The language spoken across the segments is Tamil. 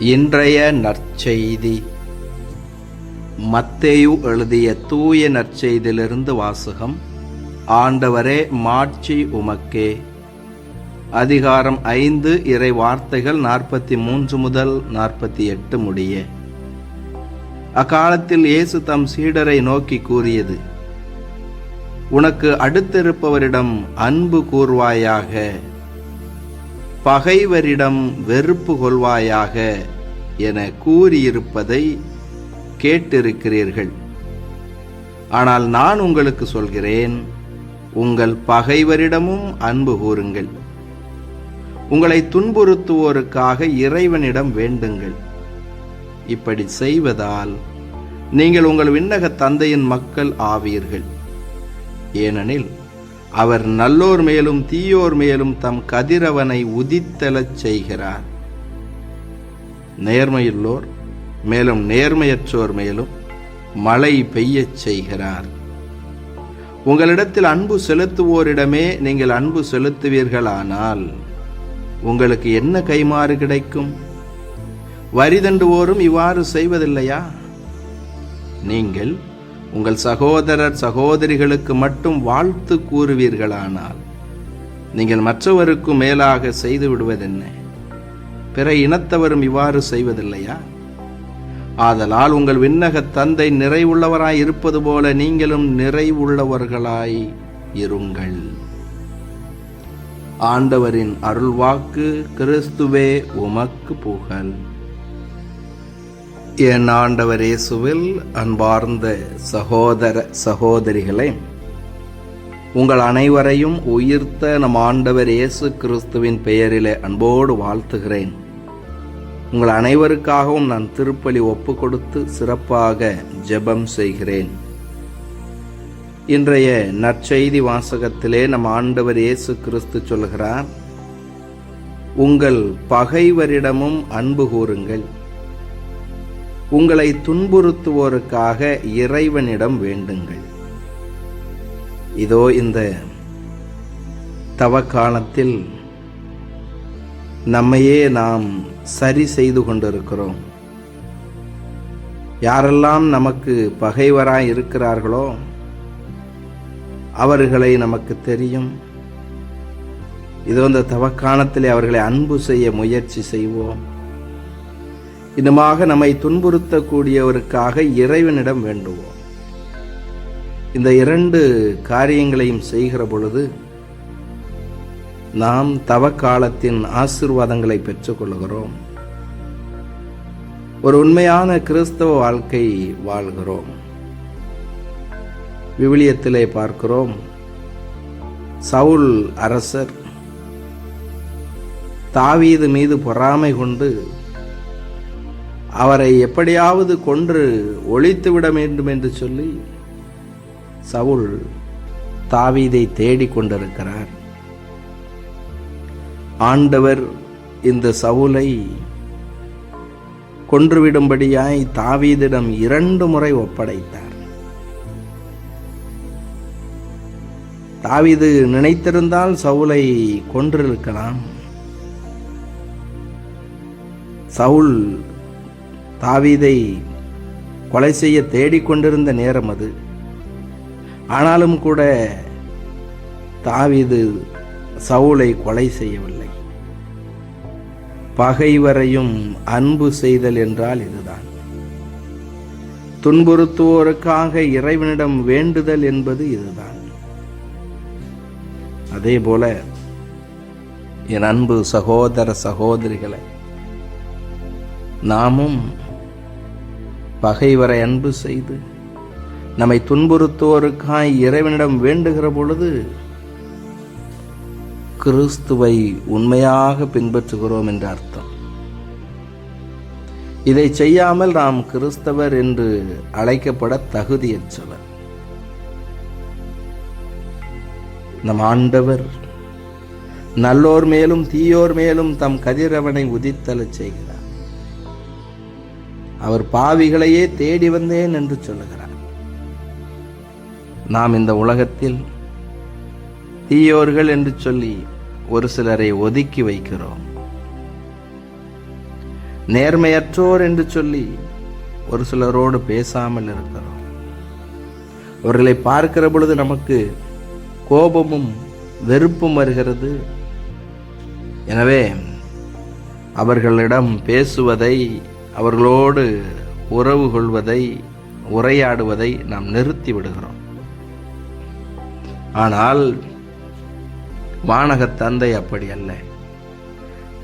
இன்றைய நற்செய்தி. மத்தேயு எழுதிய தூய நற்செய்தியிலிருந்து வாசகம் ஆண்டவரே மாட்சி உமக்கே. அதிகாரம் ஐந்து இறை வார்த்தைகள் நாற்பத்தி மூன்று முதல் நாற்பத்தி எட்டு முடிய. அக்காலத்தில் இயேசு தம் சீடரை நோக்கி கூறியது உனக்கு அடுத்திருப்பவரிடம் அன்பு கூர்வாயாக. பகைவரிடம் வெறுப்பு கொள்வாயாக என கூறியிருப்பதை கேட்டிருக்கிறீர்கள். ஆனால் நான் உங்களுக்கு சொல்கிறேன் உங்கள் பகைவரிடமும் அன்பு கூறுங்கள். உங்களை துன்புறுத்துவோருக்காக இறைவனிடம் வேண்டுங்கள். இப்படி செய்வதால் நீங்கள் உங்கள் விண்ணக தந்தையின் மக்கள் ஆவீர்கள். ஏனெனில் அவர் நல்லோர் மேலும் தீயோர் மேலும் தம் கதிரவனை உதித்தலச் செய்கிறார். நேர்மையுள்ளோர் மேலும் நேர்மையற்றோர் மேலும் மழை பெய்யச் செய்கிறார். உங்களிடத்தில் அன்பு செலுத்துவோரிடமே நீங்கள் அன்பு செலுத்துவீர்களானால் உங்களுக்கு என்ன கைமாறு கிடைக்கும்? வரிதண்டுவோரும் இவ்வாறு செய்வதில்லையா? நீங்கள் உங்கள் சகோதரர் சகோதரிகளுக்கு மட்டும் வாழ்த்து கூறுவீர்களானால் நீங்கள் மற்றவருக்கும் மேலாக செய்து விடுவதென்ன? பிற இனத்தவரும் இவ்வாறு செய்வதில்லையா? ஆதலால் உங்கள் விண்ணக தந்தை நிறைவுள்ளவராய் இருப்பது போல நீங்களும் நிறைவுள்ளவர்களாய் இருங்கள். ஆண்டவரின் அருள்வாக்கு கிறிஸ்துவே உமக்கு புகழ். என் ஆண்டவர் இயேசுவில் அன்பார்ந்த சகோதர சகோதரிகளே உங்கள் அனைவரையும் உயிர்த்த நம் ஆண்டவர் இயேசு கிறிஸ்துவின் பெயரிலே அன்போடு வாழ்த்துகிறேன். உங்கள் அனைவருக்காகவும் நான் திருப்பலி ஒப்பு கொடுத்து சிறப்பாக ஜெபம் செய்கிறேன். இன்றைய நற்செய்தி வாசகத்திலே நம் ஆண்டவர் இயேசு கிறிஸ்து சொல்கிறார் உங்கள் பகைவரிடமும் அன்பு கூறுங்கள். உங்களை துன்புறுத்துவோருக்காக இறைவனிடம் வேண்டுங்கள். இதோ இந்த தவக்காலத்தில் நம்மையே நாம் சரி செய்து கொண்டிருக்கிறோம். யாரெல்லாம் நமக்கு பகைவராய் இருக்கிறார்களோ அவர்களை நமக்கு தெரியும். இதோ இந்த தவக்காலத்திலே அவர்களை அன்பு செய்ய முயற்சி செய்வோம். இனமாக நம்மை துன்புறுத்தக்கூடியவருக்காக இறைவனிடம் வேண்டுவோம். இந்த இரண்டு காரியங்களையும் செய்கிற பொழுது நாம் தவக்காலத்தின் ஆசிர்வாதங்களை பெற்றுக்கொள்கிறோம். ஒரு உண்மையான கிறிஸ்தவ வாழ்க்கை வாழ்கிறோம். விவிலியத்திலே பார்க்கிறோம். சவுல் அரசர் தாவீது மீது பொறாமை கொண்டு அவரை எப்படியாவது கொன்று ஒழித்துவிட வேண்டும் என்று சொல்லி சவுல் தாவீதை தேடிக் கொண்டிருக்கிறார். ஆண்டவர் இந்த சவுலை கொன்றுவிடும்படியாய் தாவீதிடம் இரண்டு முறை ஒப்படைத்தார். தாவீது நினைத்திருந்தால் சவுலை கொன்றிருக்கலாம். சவுல் தாவீதை கொலை செய்ய தேடிக்கொண்டிருந்த நேரம் அது. ஆனாலும் கூட தாவீது சவுலை கொலை செய்யவில்லை. பகைவரையும் அன்பு செய்தல் என்றால் இதுதான். துன்புறுத்துவோருக்காக இறைவனிடம் வேண்டுதல் என்பது இதுதான். அதே போல என் அன்பு சகோதர சகோதரிகளை நாமும் பகைவரை அன்பு செய்து நம்மை துன்புறுத்துவோருக்காய் இறைவனிடம் வேண்டுகிற பொழுது கிறிஸ்துவை உண்மையாக பின்பற்றுகிறோம் என்ற அர்த்தம். இதை செய்யாமல் நாம் கிறிஸ்தவர் என்று அழைக்கப்பட தகுதியற்றவர். நம் ஆண்டவர் நல்லோர் மேலும் தீயோர் மேலும் தம் கதிரவனை உதித்தலச் செய்கிறார். அவர் பாவிகளையே தேடி வந்தேன் என்று சொல்லுகிறார். நாம் இந்த உலகத்தில் தீயோர்கள் என்று சொல்லி ஒரு சிலரை ஒதுக்கி வைக்கிறோம். நேர்மையற்றோர் என்று சொல்லி ஒரு சிலரோடு பேசாமல் இருக்கிறோம். அவர்களை பார்க்கிற பொழுது நமக்கு கோபமும் வெறுப்பும் வருகிறது. எனவே அவர்களிடம் பேசுவதை அவர்களோடு உறவு கொள்வதை உரையாடுவதை நாம் நிறுத்தி விடுகிறோம். ஆனால் வானகத் தந்தை அப்படி அல்ல.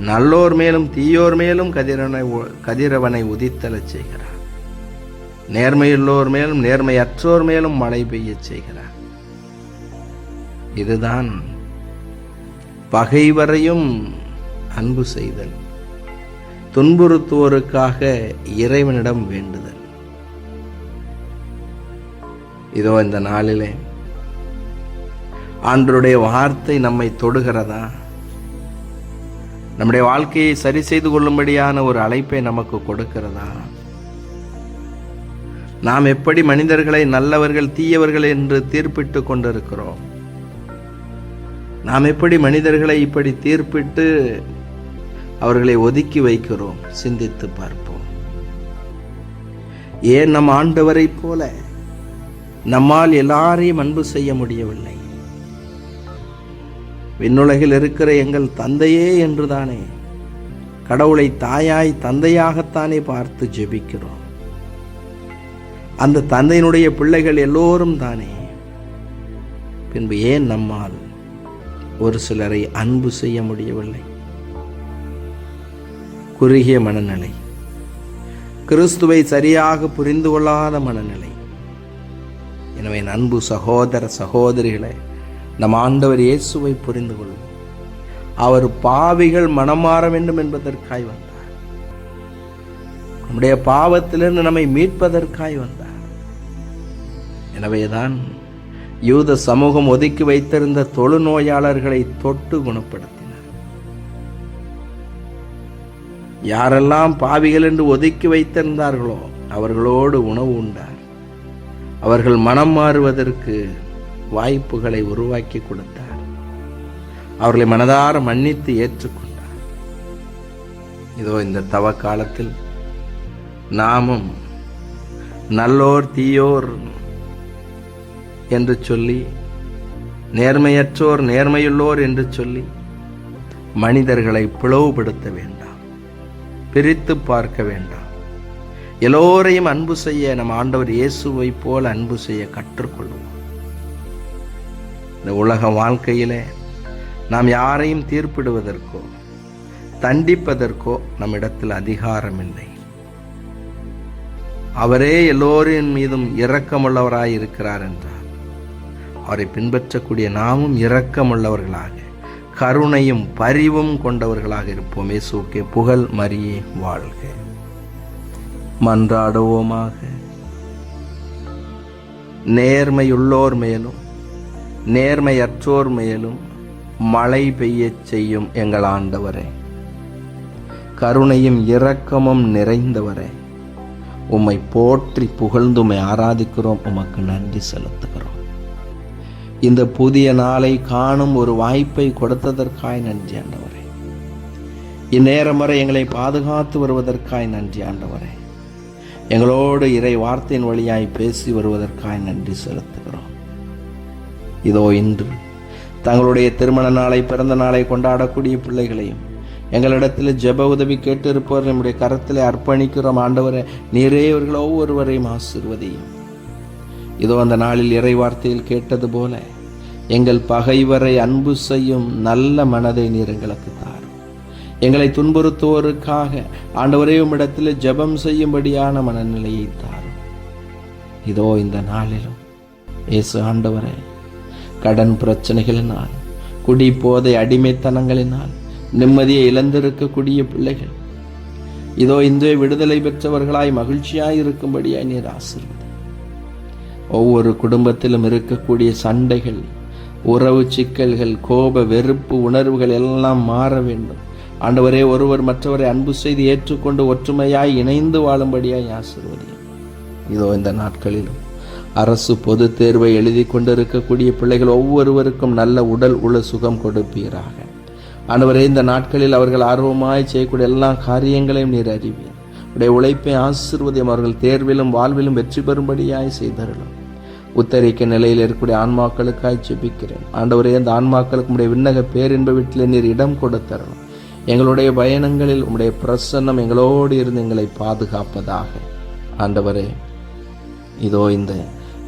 நல்லோர் மேலும் தீயோர் மேலும் கதிரவனை கதிரவனை உதித்தலச் செய்கிறார். நேர்மையுள்ளோர் மேலும் நேர்மையற்றோர் மேலும் மழை பெய்யச் செய்கிறார். இதுதான் பகைவரையும் அன்பு செய்தல். துன்புறுத்துவோருக்காக இறைவனிடம் வேண்டுதல். இதோ இந்த நாளிலே ஆண்டருடைய வார்த்தை நம்மை தொடுகிறதா? நம்முடைய வாழ்க்கையை சரி செய்து கொள்ளும்படியான ஒரு அழைப்பை நமக்கு கொடுக்கிறதா? நாம் எப்படி மனிதர்களை நல்லவர்கள் தீயவர்கள் என்று தீர்ப்பிட்டு கொண்டிருக்கிறோம்? நாம் எப்படி மனிதர்களை இப்படி தீர்ப்பிட்டு அவர்களை ஒதுக்கி வைக்கிறோம் சிந்தித்து பார்ப்போம். ஏன் நம் ஆண்டவரைப் போல நம்மால் எல்லாரையும் அன்பு செய்ய முடியவில்லை? விண்ணுலகில் இருக்கிற எங்கள் தந்தையே என்றுதானே கடவுளை தாயாய் தந்தையாகத்தானே பார்த்து ஜெபிக்கிறோம். அந்த தந்தையினுடைய பிள்ளைகள் எல்லோரும் தானே. பின்பு ஏன் நம்மால் ஒரு சிலரை அன்பு செய்ய முடியவில்லை? குறுகிய மனநிலை. கிறிஸ்துவை சரியாக புரிந்து கொள்ளாத மனநிலை. எனவே அன்பு சகோதர சகோதரிகளை நம் ஆண்டவர் இயேசுவை புரிந்து கொள்வோம் அவர் பாவிகள் மனம் மாற வேண்டும் என்பதற்காய் வந்தார். நம்முடைய பாவத்திலிருந்து நம்மை மீட்பதற்காய் வந்தார். எனவேதான் யூத சமூகம் ஒதுக்கி வைத்திருந்த தொழுநோயாளர்களை தொட்டு குணப்படுத்த யாரெல்லாம் பாவிகள் என்று ஒதுக்கி வைத்திருந்தார்களோ அவர்களோடு உணவு உண்டார். அவர்கள் மனம் மாறுவதற்கு வாய்ப்புகளை உருவாக்கி கொடுத்தார். அவர்களை மனதார மன்னித்து ஏற்றுக்கொண்டார். இதோ இந்த தவ காலத்தில் நாமும் நல்லோர் தீயோர் என்று சொல்லி நேர்மையற்றோர் நேர்மையுள்ளோர் என்று சொல்லி மனிதர்களை பிளவுபடுத்த வேண்டும். பிரித்து பார்க்க வேண்டாம். எல்லோரையும் அன்பு செய்ய நம் ஆண்டவர் இயேசுவை போல அன்பு செய்ய கற்றுக்கொள்வோம் இந்த உலக வாழ்க்கையிலே நாம் யாரையும் தீர்ப்பிடுவதற்கோ தண்டிப்பதற்கோ நம்மிடத்தில் அதிகாரம் இல்லை அவரே எல்லோரின் மீதும் இரக்கமுள்ளவராய் இருக்கிறார் என்றார். அவரை பின்பற்றக்கூடிய நாமும் இரக்கமுள்ளவர்களாக கருணையும் பரிவும் கொண்டவர்களாக இருப்போமே. சூக்கே புகழ் மரியே வாழ்க. மன்றாடுவோமாக. நேர்மையுள்ளோர் மேலும் நேர்மையற்றோர் மேலும் மழை பெய்யச் செய்யும் எங்கள் ஆண்டவரே. கருணையும் இரக்கமும் நிறைந்தவரே. உம்மை போற்றி புகழ்ந்து உம்மை ஆராதிக்கிறோம். உமக்கு நன்றி செலுத்துகிறோம். இந்த புதிய நாளை காணும் ஒரு வாய்ப்பை கொடுத்ததற்காய் நன்றி ஆண்டவரே. இந்நேரம் வரை எங்களை பாதுகாத்து வருவதற்காய் நன்றி ஆண்டவரே. எங்களோடு இறை வார்த்தையின் வழியாய் பேசி வருவதற்காய் நன்றி செலுத்துகிறோம். இதோ இன்று தங்களுடைய திருமண நாளை பிறந்த நாளை கொண்டாடக்கூடிய பிள்ளைகளையும் எங்களிடத்தில் ஜெப உதவி கேட்டு இருப்பவர் நம்முடைய கரத்தில் அர்ப்பணிக்கிறோம் ஆண்டவரை. நீரே இவர்கள் ஒவ்வொருவரையும் ஆசிர்வதையும். இதோ அந்த நாளில் இறை வார்த்தையில் கேட்டது போல எங்கள் பகைவரை அன்பு செய்யும் நல்ல மனதை நீர் எங்களுக்கு தாரும் எங்களை துன்புறுத்துவோருக்காக ஆண்டவரே உம்மிடத்தில் ஜெபம் செய்யும்படியான மனநிலையை தாரும். இதோ இந்த நாளிலும் இயேசு ஆண்டவரே கடன் பிரச்சனைகளினால் குடி போதை அடிமைத்தனங்களினால் நிம்மதியை இழந்திருக்கக்கூடிய பிள்ளைகள் இதோ இந்த விடுதலை பெற்றவர்களாய் மகிழ்ச்சியாய் இருக்கும்படியாய் நீர் ஆசிர்வதி ஒவ்வொரு குடும்பத்திலும் இருக்கக்கூடிய சண்டைகள் உறவு சிக்கல்கள் கோப வெறுப்பு உணர்வுகள் எல்லாம் மாற வேண்டும். ஆண்டவரே ஒருவர் மற்றவரை அன்பு செய்து ஏற்றுக்கொண்டு ஒற்றுமையாய் இணைந்து வாழும்படியாய் ஆசிர்வதியும் இதோ இந்த நாட்களிலும் அரசு பொது தேர்வை எழுதி கொண்டிருக்கக்கூடிய பிள்ளைகள் ஒவ்வொருவருக்கும் நல்ல உடல் உள்ள சுகம் கொடுப்பீராக. ஆண்டவரே இந்த நாட்களில் அவர்கள் ஆர்வமாய் செய்யக்கூடிய எல்லா காரியங்களையும் நீர் அறிவீர். உடைய உழைப்பை ஆசிர்வதியும் அவர்கள் தேர்விலும் வாழ்விலும் வெற்றி பெறும்படியாய் செய்தருளும். உத்தரிக்க நிலையில் இருக்கக்கூடிய ஆன்மாக்களுக்காய் ஜெபிக்கிறேன். ஆண்டவரே அந்த ஆன்மாக்களுக்கு உடைய விண்ணக பேரின்ப வீட்டில் நீர் இடம் கொடுத்தரணும். எங்களுடைய பயணங்களில் உம்முடைய பிரசன்னம் எங்களோடு இருந்து எங்களை பாதுகாப்பதாக. ஆண்டவரே இதோ இந்த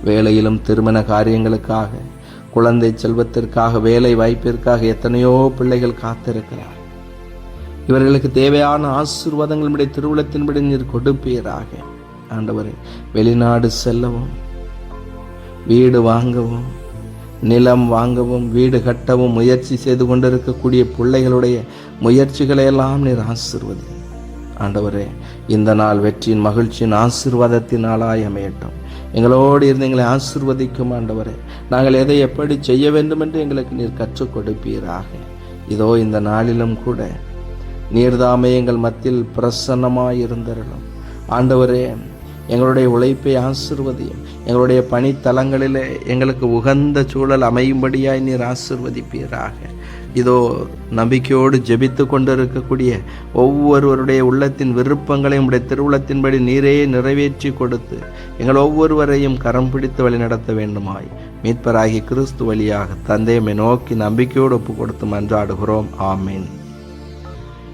வேலையிலும் திருமண காரியங்களுக்காக குழந்தை செல்வத்திற்காக வேலை வாய்ப்பிற்காக எத்தனையோ பிள்ளைகள் காத்திருக்கிறார் இவர்களுக்கு தேவையான ஆசீர்வாதங்களுடைய திருவிழத்தின்படி நீர் கொடுப்பீராக. ஆண்டவரே வெளிநாடு செல்லவும் வீடு வாங்கவும் நிலம் வாங்கவும் வீடு கட்டவும் முயற்சி செய்து கொண்டிருக்கக்கூடிய பிள்ளைகளுடைய முயற்சிகளை எல்லாம் நீர் ஆசிர்வதி ஆண்டவரே இந்த நாள் வெற்றியின் மகிழ்ச்சியின் ஆசீர்வாதத்தின் நாளாய் அமையட்டும். எங்களோடு இருந்து எங்களை ஆசிர்வதிக்கும் ஆண்டவரே நாங்கள் எதை எப்படி செய்ய வேண்டும் என்று எங்களுக்கு நீர் கற்றுக் கொடுப்பீராக. இதோ இந்த நாளிலும் கூட நீர்தாமே எங்கள் மத்தியில் பிரசன்னமாய் ஆண்டவரே எங்களுடைய உழைப்பை ஆசிர்வதியும். எங்களுடைய பணித்தலங்களிலே எங்களுக்கு உகந்த சூழல் அமையும்படியாய் நீர் ஆசிர்வதிப்பீராக. இதோ நம்பிக்கையோடு ஜெபித்து கொண்டிருக்கக்கூடிய ஒவ்வொருவருடைய உள்ளத்தின் விருப்பங்களையும் உடைய திருவுளத்தின்படி நீரே நிறைவேற்றி கொடுத்து எங்கள் ஒவ்வொருவரையும் கரம் பிடித்து வழி நடத்த வேண்டுமாய். மீட்பராகி கிறிஸ்து வழியாக தந்தையமை நோக்கி நம்பிக்கையோடு ஒப்பு கொடுத்து மன்றாடுகிறோம். ஆமீன்.